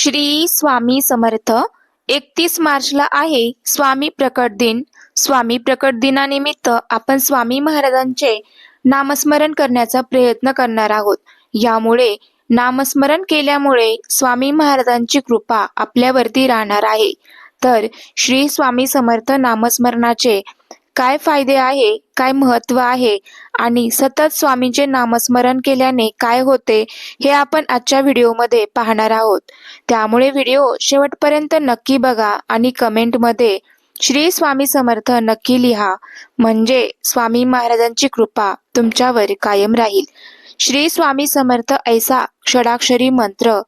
श्री स्वामी समर्थ. एकतीस मार्चला आहे स्वामी प्रकट दिन. स्वामी प्रकट दिनानिमित्त आपण स्वामी महाराजांचे नामस्मरण करण्याचा प्रयत्न करणार आहोत. यामुळे नामस्मरण केल्यामुळे स्वामी महाराजांची कृपा आपल्यावरती राहणार आहे. तर श्री स्वामी समर्थ नामस्मरणाचे काय फायदे आहे काय महत्त्व आहे आणि सतत स्वामींचे नामस्मरण केल्याने काय होते हे आपण आजच्या व्हिडिओमध्ये पाहणार आहोत. त्यामुळे व्हिडिओ शेवटपर्यंत नक्की बघा आणि कमेंटमध्ये श्री स्वामी समर्थ नक्की लिहा. म्हणजे स्वामी महाराजांची कृपा तुमच्यावर कायम राहील. श्री स्वामी समर्थ ऐसा षडाक्षरी मंत्र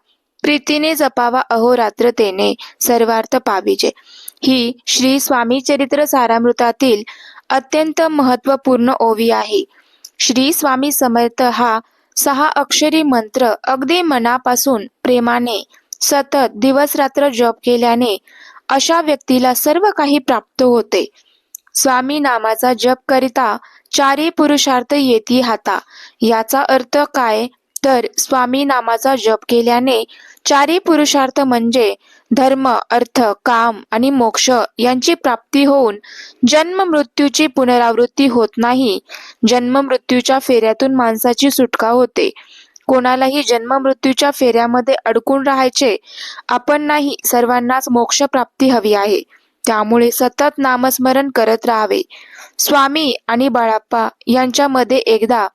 प्रीतीने जपावा अहोरात्र तेने सर्वार्थ पाविजे. ही श्री स्वामी चरित्र सारामृतातील अत्यंत महत्त्वपूर्ण ओवी आहे. श्री स्वामी समर्थ हा सहा अक्षरी मंत्र अगदी मनापासून प्रेमाने सतत दिवस रात्र जप केल्याने अशा व्यक्तीला सर्व काही प्राप्त होते. स्वामी नामाचा जप करिता चारी पुरुषार्थ येती हाता. याचा अर्थ काय? तर स्वामी नामाचा जप केल्याने चारी पुरुषार्थ म्हणजे धर्म अर्थ काम आणि मोक्ष यांची प्राप्ती होऊन जन्म मृत्यूची पुनरावृत्ती होत नाही. जन्म मृत्यूच्या फेऱ्यातून माणसाची सुटका होते. कोणालाही जन्म मृत्यूच्या फेऱ्यामध्ये अडकून राहायचे आपण नाही सर्वांनाच मोक्ष प्राप्ती हवी आहे. त्यामुळे सतत नामस्मरण करत राहावे. स्वामी आणि बाळाप्पा यांच्यामध्ये एकदा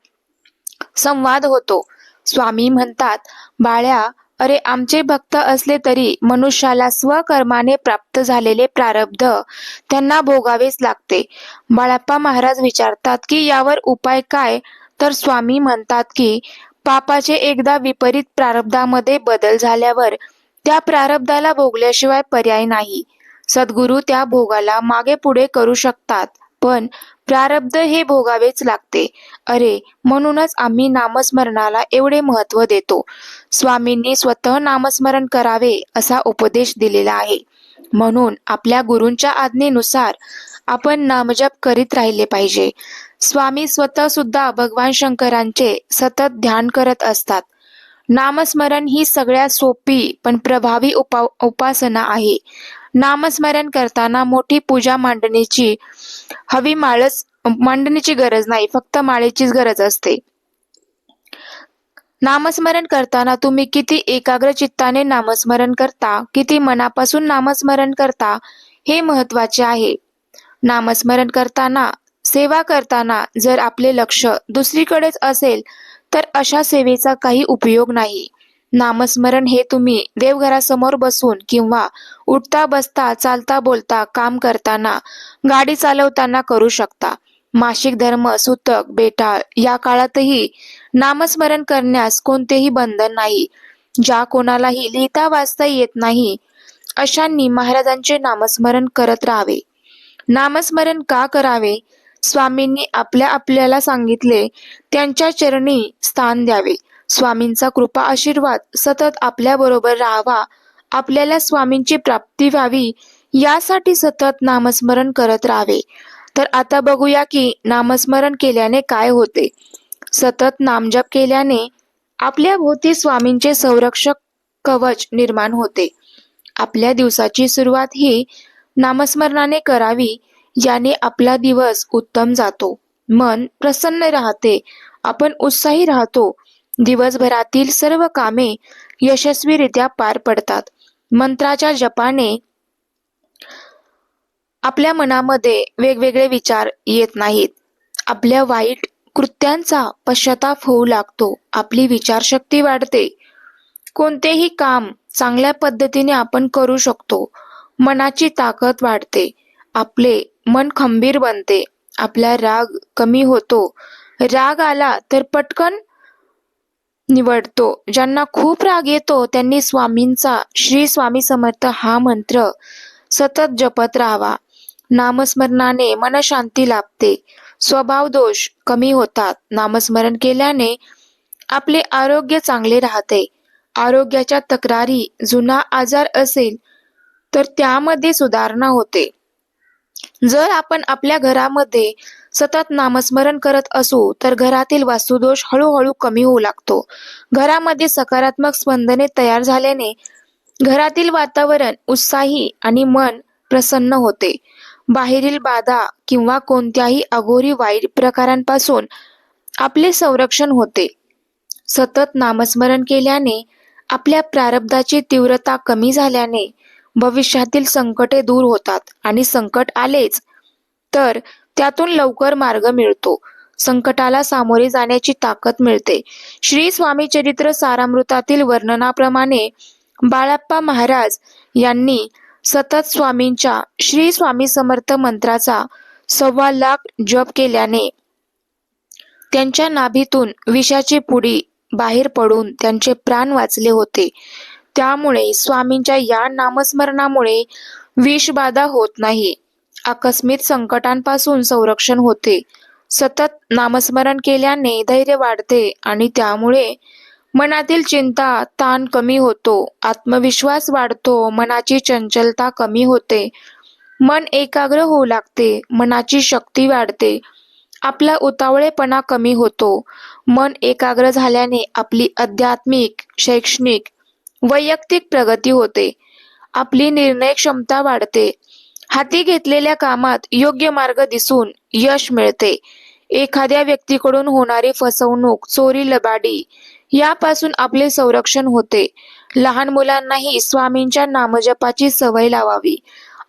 संवाद होतो. स्वामी म्हणतात बाळ्या अरे आमचे भक्त असले तरी मनुष्याला स्वकर्माने प्राप्त झालेले प्रारब्ध त्यांना भोगावेच लागते. बाळाप्पा महाराज विचारतात की यावर उपाय काय? तर स्वामी म्हणतात की पापाचे एकदा विपरीत प्रारब्धामध्ये बदल झाल्यावर त्या प्रारब्धाला भोगल्याशिवाय पर्याय नाही. सद्गुरू त्या भोगाला मागे पुढे करू शकतात पण प्रारब्ध हे भोगावेच लागते. अरे म्हणूनच आम्ही नामस्मरणाला एवढे महत्त्व देतो. स्वामींनी स्वतः नामस्मरण करावे असा उपदेश दिलेला आहे. म्हणून आपल्या गुरूंच्या आज्ञेनुसार आपण नामजप करीत राहिले पाहिजे. स्वामी स्वतः सुद्धा भगवान शंकरांचे सतत ध्यान करत असतात. नामस्मरण ही सगळ्यात सोपी पण प्रभावी उपा उपासना आहे. नामस्मरण करताना मोठी पूजा मांडणीची हवी माळच मांडणीची गरज नाही फक्त माळेचीच गरज असते. नामस्मरण करताना तुम्ही किती एकाग्र चित्ताने नामस्मरण करता किती मनापासून नामस्मरण करता हे महत्त्वाचे आहे. नामस्मरण करताना सेवा करताना जर आपले लक्ष दुसरीकडेच असेल तर अशा सेवेचा काही उपयोग नाही. नामस्मरण हे तुम्ही देवघरासमोर बसून किंवा उठता बसता चालता बोलता काम करताना गाडी चालवताना करू शकता. मासिक धर्म सुतक बेटाळ या काळातही नामस्मरण करण्यास कोणतेही बंधन नाही. ज्या कोणालाही लिहिता वाचता येत नाही अशांनी महाराजांचे नामस्मरण करत राहावे. नामस्मरण का करावे? स्वामींनी आपल्या आपल्याला सांगितले त्यांच्या चरणी स्थान द्यावे. स्वामींचा कृपा आशीर्वाद सतत आपल्याबरोबर राहावा. आपल्याला स्वामींची प्राप्ती व्हावी यासाठी सतत नामस्मरण करत राहावे. तर आता बघूया की नामस्मरण केल्याने काय होते. सतत नामजप केल्याने आपल्या भोवती स्वामींचे संरक्षक कवच निर्माण होते. आपल्या दिवसाची सुरुवात ही नामस्मरणाने करावी याने आपला दिवस उत्तम जातो. मन प्रसन्न राहते. आपण उत्साही राहतो. दिवसभरातील सर्व कामे यशस्वीरित्या पार पडतात. मंत्राच्या जपाने आपल्या मनामध्ये वेगवेगळे विचार येत नाहीत. आपल्या वाईट कृत्यांचा पश्चाताप होऊ लागतो. आपली विचारशक्ती वाढते. कोणतेही काम चांगल्या पद्धतीने आपण करू शकतो. मनाची ताकद वाढते. आपले मन खंबीर बनते. आपला राग कमी होतो. राग आला तर पटकन निवडतो. ज्यांना खूप राग येतो त्यांनी स्वामींचा श्री स्वामी समर्थ हा मंत्र सतत जपत राहावा. नामस्मरणाने मनशांती लाभते. स्वभाव दोष कमी होतात. नामस्मरण केल्याने आपले आरोग्य चांगले राहते. आरोग्याच्या तक्रारी जुना आजार असेल तर त्यामध्ये सुधारणा होते. जर आपण आपल्या घरामध्ये सतत नामस्मरण करत असू तर घरातील वास्तुदोष हळूहळू कमी होऊ लागतो. घरामध्ये सकारात्मक स्पंदने तयार झाल्याने घरातील वातावरण उत्साही आणि मन प्रसन्न होते. बाहेरील बाधा किंवा कोणत्याही अघोरी वाईट प्रकारांपासून आपले संरक्षण होते. सतत नामस्मरण केल्याने आपल्या प्रारब्धाची तीव्रता कमी झाल्याने भविष्यातील संकटे दूर होतात आणि संकट आलेच तर त्यातून लवकर मार्ग मिळतो. संकटाला सामोरे जाण्याची ताकद मिळते. श्री स्वामी चरित्र सारामृतातील वर्णनाप्रमाणे बाळाप्पा महाराज यांनी सतत स्वामींच्या श्री स्वामी समर्थ मंत्राचा सव्वा लाख जप केल्याने त्यांच्या नाभीतून विषाची पुडी बाहेर पडून त्यांचे प्राण वाचले होते. त्यामुळे स्वामींच्या या नामस्मरणामुळे विषबाधा होत नाही. आकस्मिक संकटांपासून संरक्षण होते. सतत नामस्मरण केल्याने धैर्य वाढते आणि त्यामुळे मनातील चिंता ताण कमी होतो. आत्मविश्वास वाढतो मनाची चंचलता कमी होते. मन एकाग्र होऊ लागते मनाची शक्ती वाढते. आपला उतावळेपणा कमी होतो. मन एकाग्र झाल्याने आपली आध्यात्मिक शैक्षणिक वैयक्तिक प्रगती होते. आपली निर्णय क्षमता वाढते. हाती घेतलेल्या कामात योग्य मार्ग दिसून यश मिळते. एखाद्या व्यक्तीकडून होणारी फसवणूक चोरी लबाडी यापासून आपले संरक्षण होते. लहान मुलांनाही स्वामींच्या नामजपाची सवय लावावी.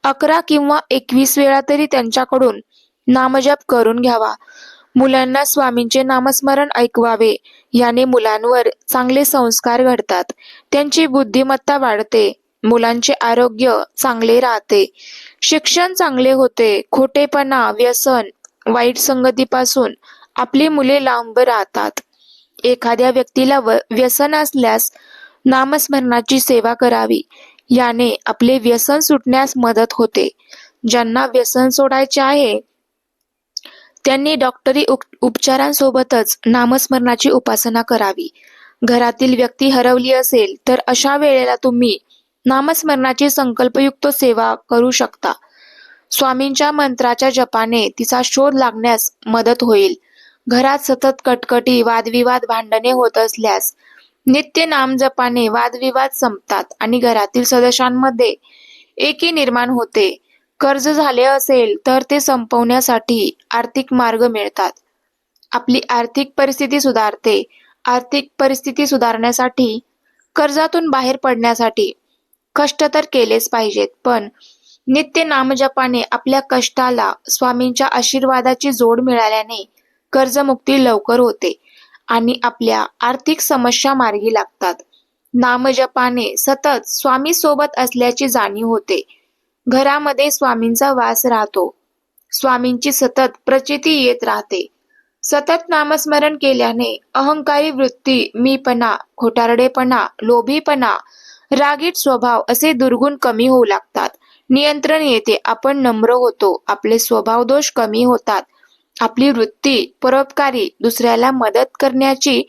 अकरा किंवा एकवीस वेळा तरी त्यांच्याकडून नामजप करून घ्यावा. मुलांना स्वामींचे नामस्मरण ऐकवावे. याने मुलांवर चांगले संस्कार घडतात. त्यांची बुद्धिमत्ता वाढते. मुलांचे आरोग्य चांगले राहते. शिक्षण चांगले होते. खोटेपणा व्यसन वाईट संगतीपासून आपली मुले लांब राहतात. एखाद्या व्यक्तीला व्यसन असल्यास नामस्मरणाची सेवा करावी. याने आपले व्यसन सुटण्यास मदत होते. ज्यांना व्यसन सोडायचे आहे त्यांनी डॉक्टरी उपचारांसोबतच नामस्मरणाची उपासना करावी. घरातील व्यक्ती हरवली असेल तर अशा वेळेला तुम्ही नामस्मरणाची संकल्पयुक्त सेवा करू शकता. स्वामींच्या मंत्राच्या जपाने तिचा शोध लागण्यास मदत होईल. घरात सतत कटकटी वादविवाद भांडणे होत असल्यास नित्य नामजपाने वादविवाद संपतात आणि घरातील सदस्यांमध्ये एकी निर्माण होते. कर्ज झाले असेल तर ते संपवण्यासाठी आर्थिक मार्ग मिळतात. आपली आर्थिक परिस्थिती सुधारते. आर्थिक परिस्थिती सुधारण्यासाठी कर्जातून बाहेर पडण्यासाठी कष्ट तर केलेच पाहिजेत पण नित्य नामजपाने आपल्या कष्टाला स्वामींच्या आशीर्वादाची जोड मिळाल्याने कर्जमुक्ती लवकर होते आणि आपल्या आर्थिक समस्या मार्गी लागतात. नामजपाने सतत स्वामी सोबत असल्याची जाणीव होते. घरामध्ये स्वामींचा वास राहतो. स्वामींची सतत प्रचिती येत राहते. सतत नामस्मरण केल्याने अहंकारी वृत्ती मीपणा खोटारडेपणा लोभीपणा रागीट स्वभाव असे दुर्गुण कमी होऊ लागतात. नियंत्रण येते. आपण नम्र होतो. आपले स्वभाव दोष कमी होतात. आपली वृत्ती परोपकारी दुसऱ्याला मदत करण्याची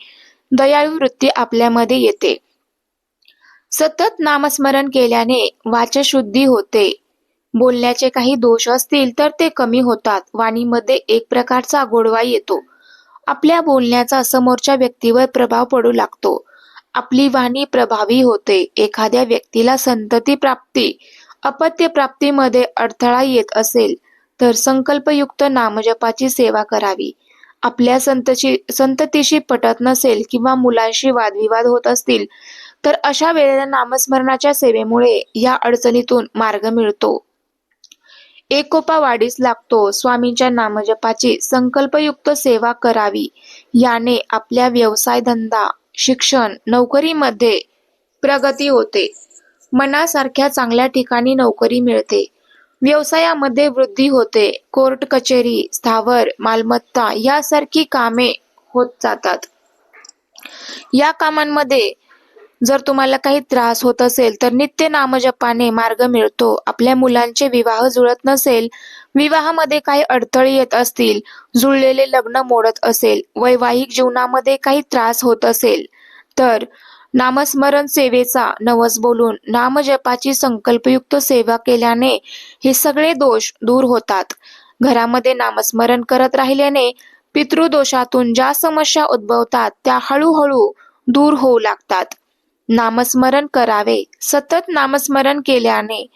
दयाळू वृत्ती आपल्यामध्ये येते. सतत नामस्मरण केल्याने वाचशुद्धी होते. बोलण्याचे काही दोष असतील तर ते कमी होतात. वाणीमध्ये एक प्रकारचा गोडवा येतो. आपल्या बोलण्याचा समोरच्या व्यक्तीवर प्रभाव पडू लागतो. आपली वाणी प्रभावी होते. एखाद्या व्यक्तीला संतती प्राप्ती अपत्य प्राप्तीमध्ये अडथळा येत असेल तर संकल्पयुक्त नामजपाची सेवा करावी. आपल्या संतशी संततीशी पटत नसेल किंवा मुलांशी वादविवाद होत असतील तर अशा वेळेला नामस्मरणाच्या सेवेमुळे या अडचणीतून मार्ग मिळतो. एकोपा वाढीस लागतो. स्वामींच्या नामजपाची संकल्पयुक्त सेवा करावी. याने आपल्या व्यवसाय धंदा शिक्षण नोकरीमध्ये प्रगती होते. मनासारख्या चांगल्या ठिकाणी नोकरी मिळते. व्यवसायामध्ये वृद्धी होते. कोर्ट कचेरी स्थावर मालमत्ता यासारखी कामे होत जातात. या कामांमध्ये जर तुम्हाला काही त्रास होत असेल तर नित्य नामजपाने मार्ग मिळतो. आपल्या मुलांचे विवाह जुळत नसेल विवाहामध्ये काही अडथळे येत असतील जुळलेले लग्न मोडत असेल वैवाहिक जीवनामध्ये काही त्रास होत असेल तर नामस्मरण सेवेचा नवस बोलून नामजपाची संकल्पयुक्त सेवा केल्याने हे सगळे दोष दूर होतात. घरामध्ये नामस्मरण करत राहिल्याने पितृदोषातून ज्या समस्या उद्भवतात त्या हळूहळू दूर होऊ लागतात. नामस्मरण करावे. सतत नामस्मरण केल्याने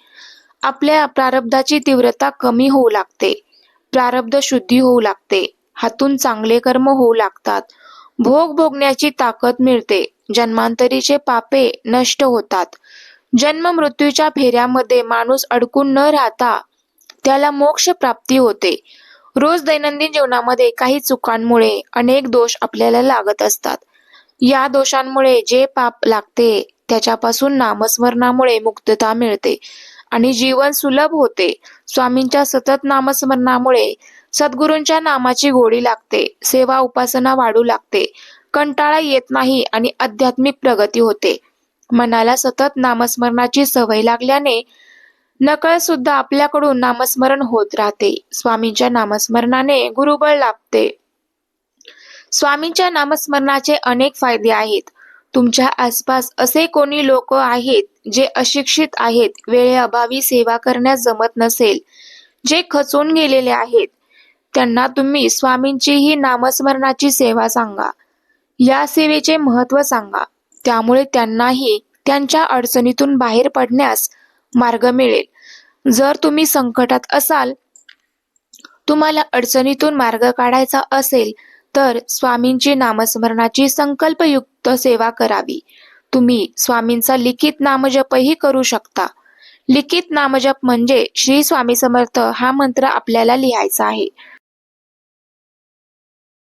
आपल्या प्रारब्धाची तीव्रता कमी होऊ लागते. प्रारब्ध शुद्धी होऊ लागते. हातून चांगले कर्म होऊ लागतात. भोग भोगण्याची ताकद मिळते. जन्मांतरीचे पापे नष्ट होतात. जन्म मृत्यूच्या फेऱ्यामध्ये माणूस अडकून न राहता त्याला मोक्ष प्राप्ती होते. रोज दैनंदिन जीवनामध्ये काही चुकांमुळे अनेक दोष आपल्याला लागत असतात. या दोषांमुळे जे पाप लागते त्याच्यापासून नामस्मरणामुळे मुक्तता मिळते. आणि जीवन सुलभ होते. स्वामींच्या सतत नामस्मरणामुळे सद्गुरूंच्या नामाची गोडी लागते सेवा उपासना वाढू लागते कंटाळा येत नाही आणि आध्यात्मिक प्रगती होते. मनाला सतत नामस्मरणाची सवय लागल्याने नकळ सुद्धा आपल्याकडून नामस्मरण होत राहते. स्वामींच्या नामस्मरणाने गुरुबळ लाभते. स्वामींच्या नामस्मरणाचे अनेक फायदे आहेत. तुमच्या आसपास असे कोणी लोक आहेत जे अशिक्षित आहेत वेळेअभावी सेवा करण्यास जमत नसेल जे खचून गेलेले आहेत त्यांना तुम्ही स्वामींची ही नामस्मरणाची सेवा सांगा. या सेवेचे महत्त्व सांगा. त्यामुळे त्यांनाही त्यांच्या अडचणीतून बाहेर पडण्यास मार्ग मिळेल. जर तुम्ही संकटात असाल तुम्हाला अडचणीतून मार्ग काढायचा असेल तर स्वामींची नामस्मरणाची संकल्पयुक्त सेवा करावी. तुम्ही स्वामींचा लिखित नामजपही करू शकता. लिखित नामजप म्हणजे श्री स्वामी समर्थ हा मंत्र आपल्याला लिहायचा आहे.